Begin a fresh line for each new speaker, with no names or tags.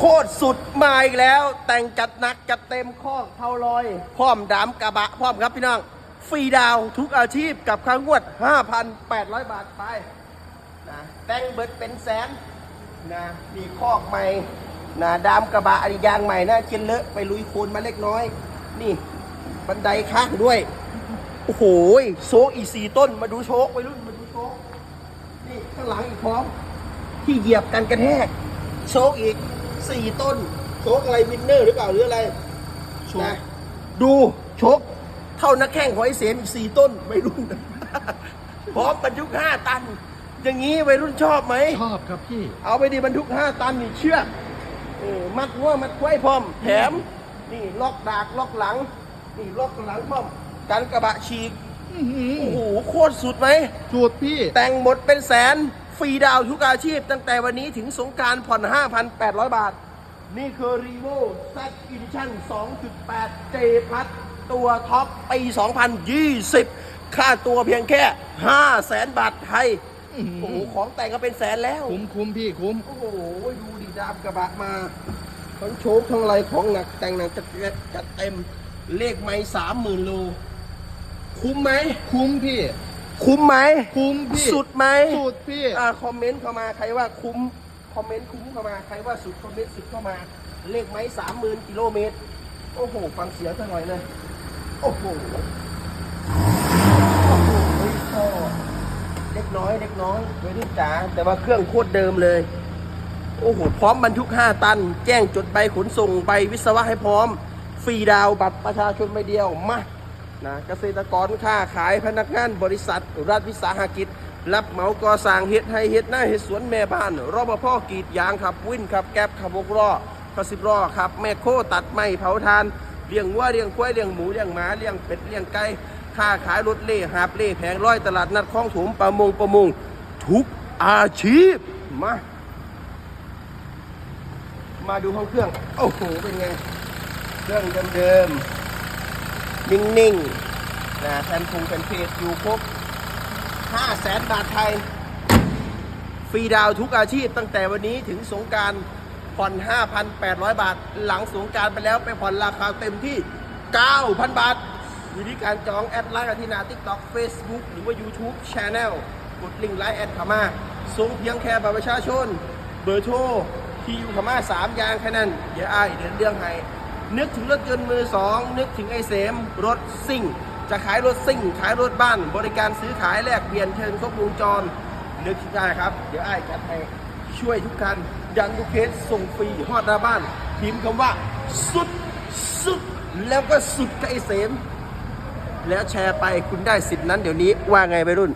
โคตรสุดมาอีกแล้ว แต่งจัดหนักจัดเต็มข้อเทาลอย พร้อมดามกระบะ พร้อมครับพี่น้อง ฟรีดาวทุกอาชีพกับค่างวด 5,800 บาทไปนะแต่งเบิดเป็นแสนนะมีคอกใหม่นะดามกระบะอันยางใหม่นะเจนเลอะไปลุยโคลนมาเล็กน้อย นี่ บันไดข้างด้วย โอ้โหโชคอีกสี่ต้นมาดูโชคไปรุ่นมาดูโชคนี่ข้างหลังอีกพร้อม ที่เหยียบกันกระแทกโชคอีก สี่ต้น โชคอะไรวินเนอร์หรือเปล่าหรืออะไร
โชค
นะดูโชค เท่านักแข่งของไอเสมอีกสี่ต้นวัยรุ่น พร้อมบรรทุกห้าตัน อย่างนี้วัยรุ่นชอบไหม
ชอบครับพี่
เอาไปดีบรรทุกห้าตันนี่เชือกเออมัดหัวมัดไว้พร้อม แถม นี่ล็อกดากล็อกหลัง นี่ล็อกหลังพร้อมกันกระบะฉีก
อื้อหือ
โอ้โหโคตรสุดไหม
สูตรพี่
แต่งหมดเป็นแสน ฟรีดาวน์ทุกอาชีพ ตั้งแต่วันนี้ถึงสงกรารผ่อน 5,800 บาท นี่คือ r e v o Z Edition 2.8 J พัดตัวท็อปปี 2020 ค่าตัวเพียงแค่ 500,000 บาทไทย
อื้อหือ
โอ้โห ของแต่งก็เป็นแสนแล้ว
คุ้มคุ้มพี่คุ้ม
โอ้โห ดูดิดามกระบะมา ทั้งโชคทั้งอะไรของหนักแต่งหนักจัดจัดเต็ม เลขไม่สามหมื่นโล คุ้มไหม
คุ้มพี่
คุ้มไหม
คุ้มพี่
สุดไหม
สุดพี่
อ่าคอมเมนต์เข้ามาใครว่าคุ้มคอมเมนต์คุ้มเข้ามาใครว่าสุดคอมเมนต์สุดเข้ามา เลขไม้สามหมื่นกิโลเมตร โอ้โห ฟังเสียงสักหน่อยเลยโอ้โหโอ้โหพ่อเล็กน้อยเล็กน้อยไม่ได้จ๋าแต่ว่าเครื่องโคตรเดิมเลย โอ้โห พร้อมบรรทุก 5 ตัน แจ้งจดใบขนส่งใบวิศวะให้พร้อม ฟรีดาวน์บัตรประชาชนใบเดียวมา นะเกษตรกรค้าขายพนักงานบริษัท รัฐวิสาหกิจ รับเหมาก่อสร้างเฮ็ดให้เฮ็ดหน้าเฮ็ดสวนแม่บ้านรปภกรีดยางขับวิ่นขับแก๊บขับวกล้อขับสิบล้อขับแม่โคตัดไม้เผาทานเลี้ยงวัวเลี้ยงควายเลี้ยงหมูเลี้ยงหมาเลี้ยงเป็ดเลี้ยงไก่ค้าขายรถเล่หาบเล่แผงร้อยตลาดนัดคลองถมประมงประมงทุกอาชีพมามาดูห้องเครื่อง โอ้โห เป็นไง เครื่องเดิมๆ นิ่งๆนะแผ่นพงแผ่นเพจอยู่ครบ5แสนบาทไทย ฟรีดาวทุกอาชีพตั้งแต่วันนี้ถึงสงการผ่อน 5,800 บาท หลังสงการไปแล้วไปผ่อนราคาเต็มที่ 9,000 บาทอยู่ที่การจองแอดไลน์อาทินาทิกต็อกเฟซบุ๊กหรือว่า YouTube Channel กดลิงก์ไลน์แอดเข้ามาส่งเพียงแค่บัตรประชาชน เบอร์โทรที่อยู่ขมาสามอย่างแค่นั้น เดี๋ยวอ้ายเดี๋ยวเรื่องให้ นึกถึงรถยนต์มือสองนึกถึงไอเสมรถซิ่ง จะขายรถซิ่ง ขายรถบ้าน บริการซื้อขายแลกเปลี่ยนเทิร์นครบวงจร นึกงได้ครับ เดี๋ยวไอ้จัดให้ช่วยทุกคันยันทุกเคสส่งฟรีฮอดหน้าบ้านพิมพ์คำว่า สุดสุด แล้วก็สุดกับไอเสม แล้วแชร์ไปคุณได้สิทธิ์นั้นเดี๋ยวนี้ว่าไงไปรุ่น